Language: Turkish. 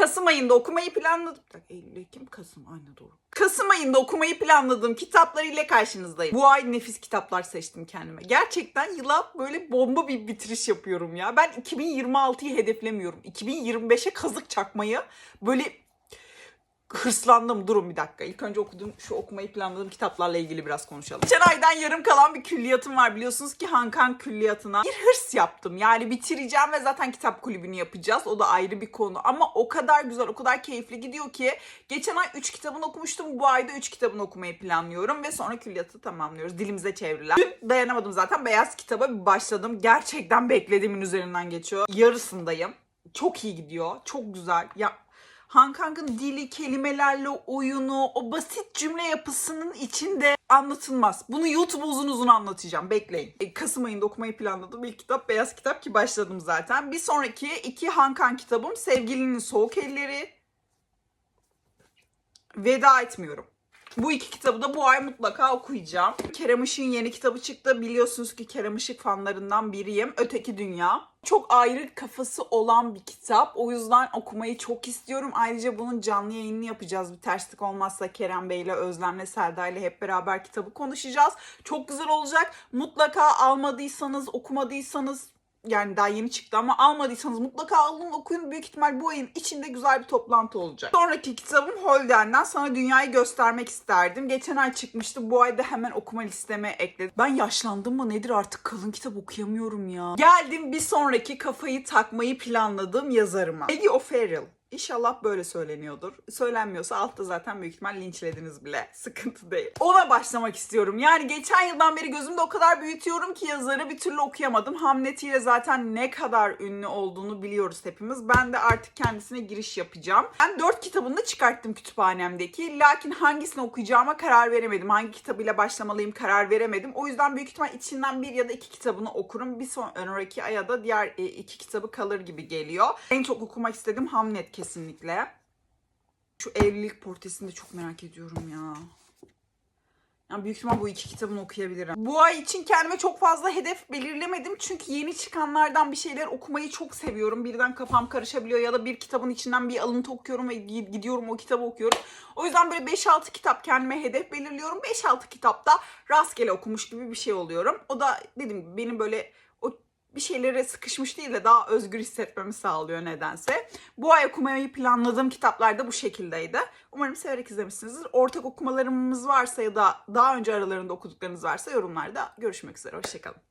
Kasım ayında okumayı planladım. Eylül, Ekim, Kasım. Aynı doğru. Kasım ayında okumayı planladığım kitaplar ile karşınızdayım. Bu ay nefis kitaplar seçtim kendime. Gerçekten yıla böyle bomba bir bitiriş yapıyorum ya. Ben 2026'yı hedeflemiyorum. 2025'e kazık çakmayı böyle hırslandım. Durun bir dakika. İlk önce okuduğum, şu okumayı planladığım kitaplarla ilgili biraz konuşalım. Geçen aydan yarım kalan bir külliyatım var. Biliyorsunuz ki Hankan külliyatına bir hırs yaptım. Yani bitireceğim ve zaten kitap kulübünü yapacağız. O da ayrı bir konu. Ama o kadar güzel, o kadar keyifli gidiyor ki geçen ay 3 kitabını okumuştum. Bu ayda 3 kitabını okumayı planlıyorum ve sonra külliyatı tamamlıyoruz. Dilimize çevrilen. Dün dayanamadım zaten. Beyaz kitaba bir başladım. Gerçekten beklediğimin üzerinden geçiyor. Yarısındayım. Çok iyi gidiyor. Çok güzel. Ya Han Kang'ın dili, kelimelerle oyunu, o basit cümle yapısının içinde anlatılmaz. Bunu YouTube'a uzun uzun anlatacağım. Bekleyin. E, Kasım ayında okumayı planladığım ilk kitap Beyaz Kitap ki başladım zaten. Bir sonraki iki Han Kang kitabım Sevgilinin Soğuk Elleri. Veda etmiyorum. Bu iki kitabı da bu ay mutlaka okuyacağım. Kerem Işık'ın yeni kitabı çıktı. Biliyorsunuz ki Kerem Işık fanlarından biriyim. Öteki Dünya. Çok ayrı kafası olan bir kitap. O yüzden okumayı çok istiyorum. Ayrıca bunun canlı yayınını yapacağız. Bir terslik olmazsa Kerem Bey ile Özlem'le Selda ile hep beraber kitabı konuşacağız. Çok güzel olacak. Mutlaka almadıysanız, okumadıysanız yani daha yeni çıktı ama almadıysanız mutlaka alın okuyun. Büyük ihtimal bu ayın içinde güzel bir toplantı olacak. Sonraki kitabım Holden'den sana dünyayı göstermek isterdim. Geçen ay çıkmıştı. Bu ayda hemen okuma listeme ekledim. Ben yaşlandım mı nedir artık kalın kitap okuyamıyorum ya. Geldim bir sonraki kafayı takmayı planladığım yazarıma. Maggie O'Farrell. İnşallah böyle söyleniyordur. Söylenmiyorsa altta zaten büyük ihtimal linçlediniz bile. Sıkıntı değil. Ona başlamak istiyorum. Yani geçen yıldan beri gözümde o kadar büyütüyorum ki yazarı bir türlü okuyamadım. Hamlet ile zaten ne kadar ünlü olduğunu biliyoruz hepimiz. Ben de artık kendisine giriş yapacağım. Ben dört kitabını da çıkarttım kütüphanemdeki. Lakin hangisini okuyacağıma karar veremedim. Hangi kitabıyla başlamalıyım karar veremedim. O yüzden büyük ihtimal içinden bir ya da iki kitabını okurum. Bir sonraki aya da diğer e, iki kitabı kalır gibi geliyor. En çok okumak istediğim Hamlet kesinlikle. Şu evlilik portresini de çok merak ediyorum ya. Yani büyük ihtimal bu iki kitabını okuyabilirim. Bu ay için kendime çok fazla hedef belirlemedim. Çünkü yeni çıkanlardan bir şeyler okumayı çok seviyorum. Birden kafam karışabiliyor ya da bir kitabın içinden bir alıntı okuyorum ve gidiyorum o kitabı okuyorum. O yüzden böyle 5-6 kitap kendime hedef belirliyorum. 5-6 kitapta rastgele okumuş gibi bir şey oluyorum. O da gibi benim böyle o bir şeylere sıkışmış değil de daha özgür hissetmemi sağlıyor nedense. Bu ay okumayı planladığım kitaplar da bu şekildeydi. Umarım severek izlemişsinizdir. Ortak okumalarımız varsa ya da daha önce aralarında okuduklarınız varsa yorumlarda görüşmek üzere. Hoşçakalın.